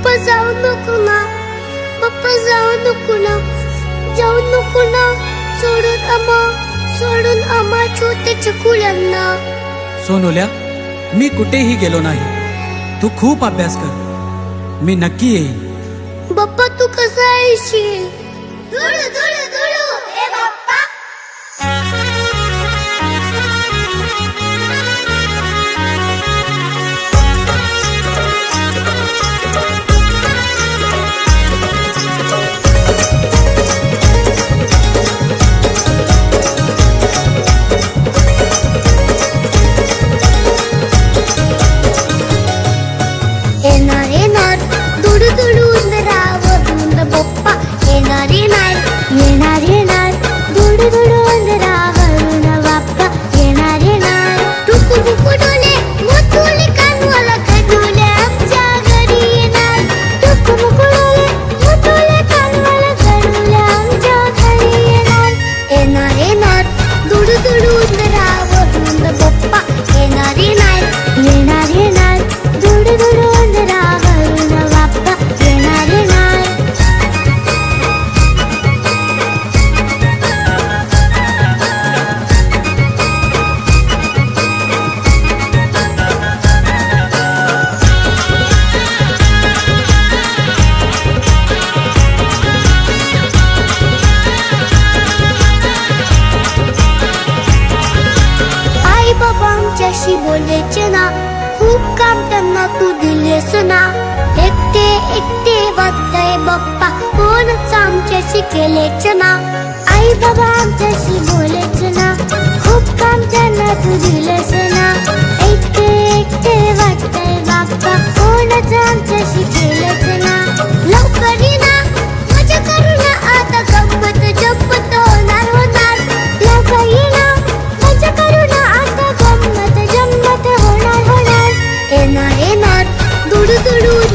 पप्पा जाऊ नको ना. पप्पा जाऊ नको ना. जाऊ नको ना. सोडून आम्हा सोडून आम्हा छोटे चकुल्यांना सोनुल्या मी कुठेही गेलो नाही. तू खूप अभ्यास कर. मी नक्की येईन. बाप्पा तू कसा येशील? এনারে নাই এনারে बाबा आमच्याशी बोलायचे ना खूप काम त्यांना तू दिलेस ना. एकटे एकटे वाटतय बाप्पा कोणच आमच्याशी केलेच ना. आई बाबा आमच्याशी बोलायच ना खूप काम त्यांना तू दिलेस ना. एकटे एकटे वाटतय बाप्पा कोणच आमच्याशी केलेच হাট দৌড়ে দৌড়ে